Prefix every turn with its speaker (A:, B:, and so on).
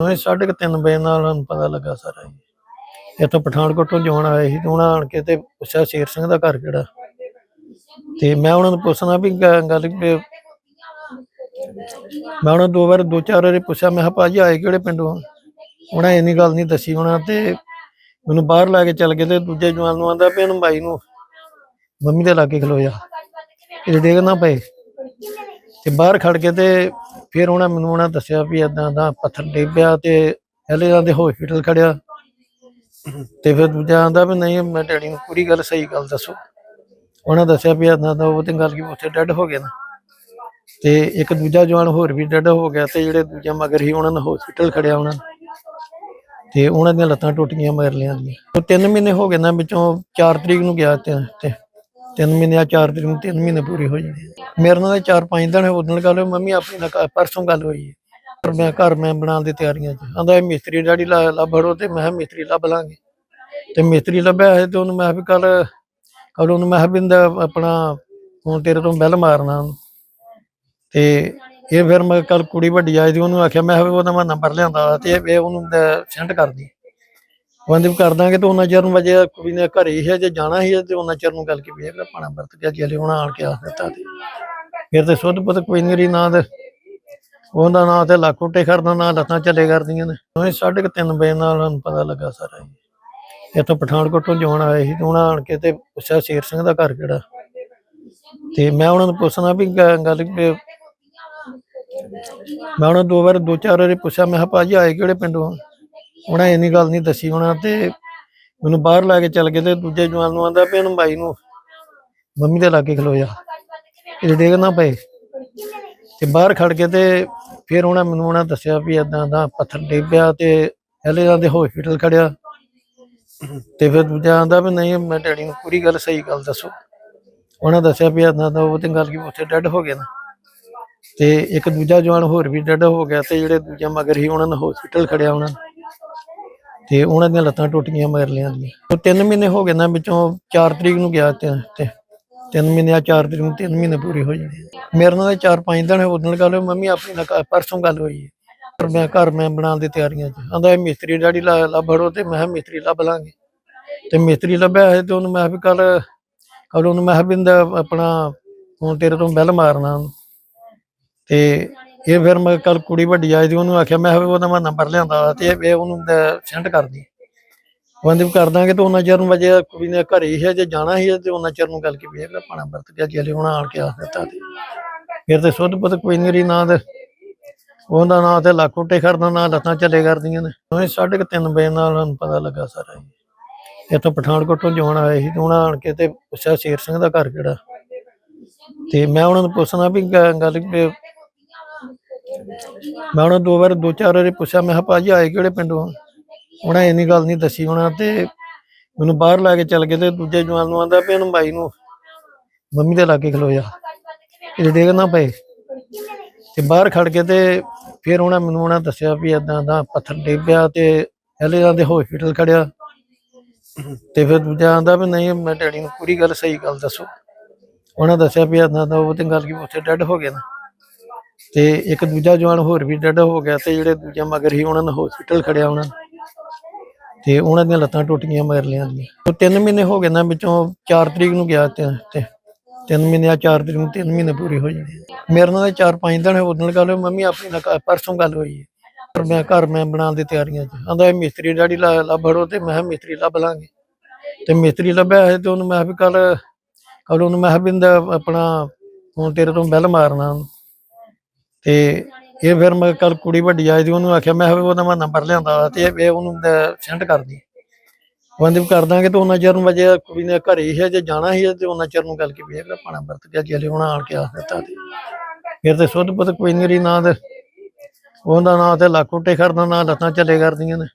A: ਉਹਨੇ ਸਾਢੇ ਕੁ ਤਿੰਨ ਵਜੇ ਨਾਲ ਸਾਨੂੰ ਪਤਾ ਲੱਗਾ ਸਾਰਾ ਜੀ। ਇੱਥੋਂ ਪਠਾਨਕੋਟ ਤੋਂ ਜੋਣ ਆਏ ਸੀ ਤੇ ਉਹਨਾਂ ਆਣ ਕੇ ਤੇ ਪੁੱਛਿਆ ਸ਼ੇਰ ਸਿੰਘ ਦਾ ਘਰ ਕਿਹੜਾ। ਤੇ ਮੈਂ ਉਹਨਾਂ ਨੂੰ ਪੁੱਛਣਾ ਵੀ ਗ- ਗੱਲ ਵੀ ਮੈਂ ਉਹਨਾਂ ਨੂੰ ਦੋ ਵਾਰ, ਦੋ ਚਾਰ ਵਾਰੀ ਪੁੱਛਿਆ, ਮੈਂ ਕਿਹਾ ਭਾਜੀ ਆਏ ਕਿਹੜੇ ਪਿੰਡੋਂ? ਆ? ਉਹਨਾਂ ਇੰਨੀ ਗੱਲ ਨਹੀਂ ਦੱਸੀ ਉਹਨਾਂ ਤੇ ਮੈਨੂੰ ਬਾਹਰ ਲਾ ਕੇ ਚੱਲ ਗਏ ਤੇ ਦੂਜੇ ਜਵਾਨ ਨੂੰ ਆਂਦਾ ਵੀ ਇਹਨੂੰ ਬਾਈ ਨੂੰ ਮੰਮੀ ਦੇ ਲਾਗੇ ਖਲੋ ਜਾ ਇਹ ਡੇਗ ਨਾ ਪਏ। ਤੇ ਬਾਹਰ ਖੜ ਕੇ ਤੇ ਫਿਰ ਉਹਨਾਂ ਮੈਨੂੰ ਉਹਨਾਂ ਦੱਸਿਆ ਵੀ ਏਦਾਂ ਦਾ ਪੱਥਰ ਡਿੱਗ ਪਿਆ ਤੇ ਪਹਿਲੇ ਜਾਂਦੇ ਹਸਪੀਟਲ ਖੜਿਆ। ਤੇ ਫਿਰ ਦੂਜਾ ਆਂਦਾ ਵੀ ਨਹੀਂ, ਮੈਂ ਡੈਡੀ ਨੂੰ ਪੂਰੀ ਗੱਲ ਸਹੀ ਗੱਲ ਦੱਸੋ। ਉਹਨਾਂ ਦੱਸਿਆ ਵੀ ਏਦਾਂ ਦਾ ਉਹ ਤੇ ਗੱਲ ਕੀ ਉੱਥੇ ਡੈਡ ਹੋ ਗਏ ਨਾ। ਤੇ ਇੱਕ ਦੂਜਾ ਜਵਾਨ ਹੋਰ ਵੀ ਡੈਡ ਹੋ ਗਿਆ ਤੇ ਜਿਹੜੇ ਦੂਜਾ ਮਗਰ ਹੀ ਉਹਨਾਂ ਨੂੰ ਹਸਪੀਟਲ ਖੜਿਆ ਉਹਨਾਂ ਤੇ ਉਹਨਾਂ ਦੀਆਂ ਲੱਤਾਂ ਟੁੱਟੀਆਂ ਮਗਰ ਲਿਆਂ ਦੀਆਂ। ਉਹ 3 ਮਹੀਨੇ ਹੋ ਗਏ ਨਾ, ਵਿੱਚੋਂ 4 ਤਰੀਕ ਨੂੰ ਗਿਆ ਤੇ ਤਿੰਨ ਮਹੀਨੇ ਆ 4 ਤਰੀਕ ਨੂੰ ਤਿੰਨ ਮਹੀਨੇ ਪੂਰੇ ਹੋ ਜਾਣੇ ਆ। ਮੇਰੇ ਨਾਲ 4-5 ਦਿਨ ਉਦੋਂ ਗੱਲ ਹੋਈ, ਮੰਮੀ ਆਪਣੀ ਨਾਲ ਪਰਸੋਂ ਗੱਲ ਹੋਈ ਹੈ। ਪਰ ਮੈਂ ਘਰ ਮੈਂ ਬਣਾਉਣ ਦੀ ਤਿਆਰੀਆਂ ਚ ਆਂਦਾ ਮਿਸਤਰੀ ਡੈਡੀ ਲਾ- ਲੱਭ ਤੇ ਮੈਂ ਕਿਹਾ ਮਿਸਤਰੀ ਲੱਭ ਲਾਂਗੇ। ਤੇ ਮਿਸਤਰੀ ਲੱਭਿਆ ਹੈ ਤੇ ਉਹਨੂੰ ਮੈਂ ਵੀ ਕੱਲ ਕੱਲ ਉਹਨੂੰ ਮੈਂ ਬਿੰਦ ਆਪਣਾ ਹੁਣ ਤੇਰੇ ਤੋਂ ਬੈਲ ਮਾਰਨਾ ਤੇ ਇਹ ਫਿਰ ਮੈਂ ਕੱਲ ਕੁੜੀ ਵੱਡੀ ਆਈ ਸੀ, ਉਹਨੂੰ ਆਖਿਆ, ਮੈਂ ਵੀ ਉਹਦਾ ਮੈਂ ਨੰਬਰ ਲਿਆਂਦਾ ਤੇ ਇਹ ਉਹਨੂੰ ਸੈਂਡ ਕਰਦੀ। ਉਹ ਕਹਿੰਦੇ ਵੀ ਕਰ ਦਾਂਗੇ ਤੇ ਉਹਨਾਂ ਚਿਰ ਨੂੰ ਵਜੇ ਕੋਈ ਨੇ ਘਰੇ ਹੀ ਹੈ ਜੇ ਜਾਣਾ ਹੀ ਹੈ ਤੇ ਉਹਨਾਂ ਚਿਰ ਨੂੰ ਗੱਲ ਕੀ ਵੇਖ ਲੈ ਪਾਣਾ ਵਰਤ ਗਿਆ ਜੇ ਉਹਨਾਂ ਆਣ ਕੇ ਆਖ ਦਿੱਤਾ ਤੇ। ਫਿਰ ਤੇ ਸੁੱਧ ਪੁੱਤ ਕੋਈ ਨਹੀਂ ਰਹੀ ਨਾ ਤੇ। ਉਹਦਾ ਨਾਂ ਤੇ ਉੱਟੇ ਕਰਦਾ ਨਾ ਲੱਤਾਂ ਚੱਲੇ ਕਰਦੀਆਂ ਨੇ। ਉਹਨੇ ਸਾਢੇ ਕੁ ਤਿੰਨ ਵਜੇ ਨਾਲ ਸਾਨੂੰ ਪਤਾ ਲੱਗਾ ਸਾਰਾ ਜੀ। ਇੱਥੋਂ ਪਠਾਨਕੋਟ ਤੋਂ ਜੋਣ ਆਏ ਸੀ ਤੇ ਉਹਨਾਂ ਆਣ ਕੇ ਤੇ ਪੁੱਛਿਆ ਸ਼ੇਰ ਸਿੰਘ ਦਾ ਘਰ ਕਿਹੜਾ। ਤੇ ਮੈਂ ਉਹਨਾਂ ਨੂੰ ਪੁੱਛਣਾ ਵੀ ਗੱਲ ਮੈਂ ਉਹਨਾਂ ਦੋ ਵਾਰ, ਦੋ ਚਾਰ ਵਾਰੀ ਪੁੱਛਿਆ, ਮੈਂ ਕਿਹਾ ਭਾਜੀ ਆਏ ਕਿਹੜੇ ਪਿੰਡੋਂ? ਆ? ਉਹਨਾਂ ਇੰਨੀ ਗੱਲ ਨਹੀਂ ਦੱਸੀ ਉਹਨਾਂ ਤੇ ਮੈਨੂੰ ਬਾਹਰ ਲਾ ਕੇ ਚੱਲ ਗਏ ਤੇ ਦੂਜੇ ਜਵਾਨ ਨੂੰ ਆਂਦਾ ਵੀ ਇਹਨੂੰ ਬਾਈ ਨੂੰ ਮੰਮੀ ਦੇ ਲਾਗੇ ਖਲੋ ਜਾ। ਇਹ ਡੇਗ ਨਾ ਪਏ। ਤੇ ਬਾਹਰ ਖੜ ਕੇ ਤੇ ਫਿਰ ਉਹਨਾਂ ਮੈਨੂੰ ਉਹਨਾਂ ਦੱਸਿਆ ਵੀ ਏਦਾਂ ਦਾ ਪੱਥਰ ਡਿੱਗ ਪਿਆ ਤੇ ਪਹਿਲੇ ਜਾਂਦੇ ਹਸਪੀਟਲ ਖੜਿਆ। ਤੇ ਫਿਰ ਦੂਜਾ ਆਂਦਾ ਵੀ ਨਹੀਂ, ਮੈਂ ਡੈਡੀ ਨੂੰ ਪੂਰੀ ਗੱਲ ਸਹੀ ਗੱਲ ਦੱਸੋ। ਉਹਨਾਂ ਦੱਸਿਆ ਵੀ ਏਦਾਂ ਦਾ ਉਹ ਤੇ ਗੱਲ ਕੀ ਉੱਥੇ ਡੈਡ ਹੋ ਗਏ ਨਾ। ਤੇ ਇੱਕ ਦੂਜਾ ਜਵਾਨ ਹੋਰ ਵੀ ਡੈਡ ਹੋ ਗਿਆ ਤੇ ਜਿਹੜੇ ਦੂਜਾ ਮਗਰ ਹੀ ਉਹਨਾਂ ਨੂੰ ਹਸਪੀਟਲ ਖੜਿਆ ਉਹਨਾਂ ਤੇ ਉਹਨਾਂ ਦੀਆਂ ਲੱਤਾਂ ਟੁੱਟੀਆਂ ਮਗਰ ਲਿਆਂ ਦੀਆਂ। ਉਹ 3 ਮਹੀਨੇ ਹੋ ਗਏ ਨਾ, ਵਿੱਚੋਂ 4 ਤਰੀਕ ਨੂੰ ਗਿਆ ਤੇ ਤੇ 3 ਮਹੀਨੇ ਆ 4 ਤਰੀਕ ਨੂੰ 3 ਮਹੀਨੇ ਪੂਰੇ ਹੋ ਜਾਣੇ ਮੇਰੇ ਨਾਲ 4-5 ਦਿਨ ਉਦੋਂ ਗੱਲ ਹੋਈ, ਮੰਮੀ ਆਪਣੀ ਨਾਲ ਪਰਸੋਂ ਗੱਲ ਹੋਈ ਹੈ। ਪਰ ਮੈਂ ਘਰ ਮੈਂ ਬਣਾਉਣ ਦੀ ਤਿਆਰੀਆਂ ਚ। ਆਂਦਾ ਇਹ ਮਿਸਤਰੀ ਡੈਡੀ ਲਾ- ਲੱਭ ਤੇ ਮੈਂ ਮਿਸਤਰੀ ਲੱਭ ਲਾਂਗੇ। ਤੇ ਮਿਸਤਰੀ ਲੱਭਿਆ ਹੈ ਤੇ ਉਹਨੂੰ ਮੈਂ ਵੀ ਕੱਲ ਕੱਲ ਉਹਨੂੰ ਮੈਂ ਬਿੰਦ ਆਪਣਾ ਹੁਣ ਤੇਰੇ ਤੋਂ ਬੈਲ ਮਾਰਨਾ ਤੇ ਇਹ ਫਿਰ ਮੈਂ ਕੱਲ ਕੁੜੀ ਵੱਡੀ ਆਈ ਸੀ, ਉਹਨੂੰ ਆਖਿਆ, ਮੈਂ ਉਹਦਾ ਮੈਂ ਨੰਬਰ ਲਿਆਂਦਾ ਤੇ ਇਹ ਉਹਨੂੰ ਸੈਂਡ ਕਰ ਦੀ ਉਹ ਕਹਿੰਦੇ ਵੀ ਕਰ ਦਾਂਗੇ, ਤੇ ਉਹਨਾਂ ਚਿਰ ਨੂੰ ਵਜੇ ਕੁੜੀ ਨੇ ਘਰੇ ਹੀ ਹੈ ਜੇ ਜਾਣਾ ਹੀ ਹੈ ਤੇ ਉਹਨਾਂ ਚਿਰ ਨੂੰ ਗੱਲ ਕੀ ਵੇਖ ਲੈ ਪਾਣਾ ਵਰਤ ਗਿਆ ਜੇ ਉਹਨਾਂ ਆਣ ਕੇ ਆਖ ਦਿੱਤਾ ਤੇ। ਫਿਰ ਤੇ ਸੁੱਧ ਪੁੱਤ ਕੋਈ ਨਹੀਂ ਰਹੀ ਨਾ ਤੇ। ਉਹਦਾ ਨਾਂ ਤੇ ਲੱਖੋਟੇ ਕਰਦਾ ਨਾ ਲੱਤਾਂ ਚੱਲੇ ਕਰਦੀਆਂ ਨੇ। ਉਹਨੇ ਸਾਢੇ ਕੁ ਤਿੰਨ ਵਜੇ ਨਾਲ ਸਾਨੂੰ ਪਤਾ ਲੱਗਾ ਸਾਰਾ ਜੀ ਇੱਥੋਂ ਪਠਾਨਕੋਟ ਤੋਂ ਜੋਣ ਆਏ ਸੀ, ਤੇ ਉਹਨਾਂ ਆਣ ਕੇ ਤੇ ਪੁੱਛਿਆ, ਸ਼ੇਰ ਸਿੰਘ ਦਾ ਘਰ ਕਿਹੜਾ? ਤੇ ਮੈਂ ਉਹਨਾਂ ਨੂੰ ਪੁੱਛਣਾ ਵੀ ਗੱਲ ਮੈਂ ਉਹਨਾਂ ਦੋ ਵਾਰ, ਦੋ ਚਾਰ ਵਾਰੀ ਪੁੱਛਿਆ, ਮੈਂ ਕਿਹਾ, ਭਾਜੀ, ਆਏ ਕਿਹੜੇ ਪਿੰਡੋਂ ਉਹਨਾਂ ਇੰਨੀ ਗੱਲ ਨਹੀਂ ਦੱਸੀ ਉਹਨਾਂ ਤੇ ਮੈਨੂੰ ਬਾਹਰ ਲਾ ਕੇ ਚੱਲ ਗਏ ਤੇ ਦੂਜੇ ਜਵਾਨ ਨੂੰ ਆਂਦਾ ਵੀ ਇਹਨੂੰ ਬਾਈ ਨੂੰ ਮੰਮੀ ਦੇ ਲਾਗੇ ਖਲੋ ਜਾ ਇਹ ਡੇਗ ਨਾ ਪਏ। ਤੇ ਬਾਹਰ ਖੜ ਕੇ ਤੇ ਫਿਰ ਉਹਨਾਂ ਮੈਨੂੰ ਉਹਨਾਂ ਦੱਸਿਆ ਵੀ ਏਦਾਂ ਦਾ ਪੱਥਰ ਡਿੱਗ ਪਿਆ ਤੇ ਪਹਿਲੇ ਜਾਂਦੇ ਹਸਪੀਟਲ ਖੜਿਆ। ਤੇ ਫਿਰ ਦੂਜਾ ਆਂਦਾ ਵੀ ਨਹੀਂ, ਮੈਂ ਡੈਡੀ ਨੂੰ ਪੂਰੀ ਗੱਲ ਸਹੀ ਗੱਲ ਦੱਸੋ। ਉਹਨਾਂ ਦੱਸਿਆ ਵੀ ਏਦਾਂ ਦਾ ਉਹ ਤੇ ਗੱਲ ਕੀ ਉੱਥੇ ਡੈਡ ਹੋ ਗਏ ਨਾ। ਤੇ ਇੱਕ ਦੂਜਾ ਜਵਾਨ ਹੋਰ ਵੀ ਡੈਡ ਹੋ ਗਿਆ ਤੇ ਜਿਹੜੇ ਦੂਜਾ ਮਗਰ ਹੀ ਉਹਨਾਂ ਨੂੰ ਹਸਪੀਟਲ ਖੜਿਆ ਉਹਨਾਂ ਤੇ ਉਹਨਾਂ ਦੀਆਂ ਲੱਤਾਂ ਟੁੱਟੀਆਂ ਮਗਰ ਲਿਆਂ ਦੀਆਂ। ਤਿੰਨ ਮਹੀਨੇ ਹੋ ਗਏ ਨਾ ਵਿੱਚੋਂ 4 ਤਰੀਕ ਨੂੰ ਗਿਆ ਤੇ ਤੇ 3 ਮਹੀਨੇ ਆ 4 ਤਰੀਕ ਨੂੰ 3 ਮਹੀਨੇ ਪੂਰੇ ਹੋ ਜਾਣੇ ਮੇਰੇ ਨਾਲ 4-5 ਦਿਨ ਉਦੋਂ ਗੱਲ ਹੋਈ, ਮੰਮੀ ਆਪਣੀ ਨਾਲ ਪਰਸੋਂ ਗੱਲ ਹੋਈ ਪਰ ਮੈਂ ਘਰ ਮੈਂ ਬਣਾਉਣ ਦੀ ਤਿਆਰੀਆਂ ਚ। ਆਂਦਾ ਮਿਸਤਰੀ ਡੈਡੀ ਲਾ- ਤੇ ਮੈਂ ਮਿਸਤਰੀ ਲੱਭ ਲਾਂਗੇ। ਤੇ ਮਿਸਤਰੀ ਲੱਭਿਆ ਹੈ ਤੇ ਉਹਨੂੰ ਮੈਂ ਵੀ ਕੱਲ ਕੱਲ ਉਹਨੂੰ ਮੈਂ ਬਿੰਦ ਆਪਣਾ ਹੁਣ ਤੇਰੇ ਤੋਂ ਬੈਲ ਮਾਰਨਾ ਤੇ ਇਹ ਫਿਰ ਮੈਂ ਕੱਲ ਕੁੜੀ ਵੱਡੀ ਆਈ ਸੀ, ਉਹਨੂੰ ਆਖਿਆ, ਮੈਂ ਕਿਹਾ ਉਹਦਾ ਮੈਂ ਨੰਬਰ ਲਿਆਂਦਾ ਤੇ ਇਹ ਉਹਨੂੰ ਸੈਂਡ ਕਰ ਦੀ ਉਹ ਕਰ ਦਾਂਗੇ ਤੇ ਉਹਨਾਂ ਚਿਰ ਨੂੰ ਵਜੇ ਕੁੜੀ ਨੇ ਘਰੇ ਹੀ ਹੈ ਜੇ ਜਾਣਾ ਹੀ ਹੈ ਤੇ ਉਹਨਾਂ ਚਿਰ ਨੂੰ ਗੱਲ ਕੀ ਵੇਖ ਲੈ ਪਾਣਾ ਵਰਤ ਗਿਆ, ਜੇ ਉਹਨਾਂ ਆਣ ਕੇ ਆਖ ਦਿੱਤਾ ਤੇ। ਫਿਰ ਤੇ ਸੁੱਧ ਪੁੱਤ ਕੋਈ ਨਹੀਂ ਰਹੀ, ਨਾ ਤੇ ਉਹਦਾ ਨਾਂ ਤੇ ਉੱਟੇ ਕਰਦਾ ਨਾ ਲੱਤਾਂ ਚੱਲੇ ਕਰਦੀਆਂ ਨੇ।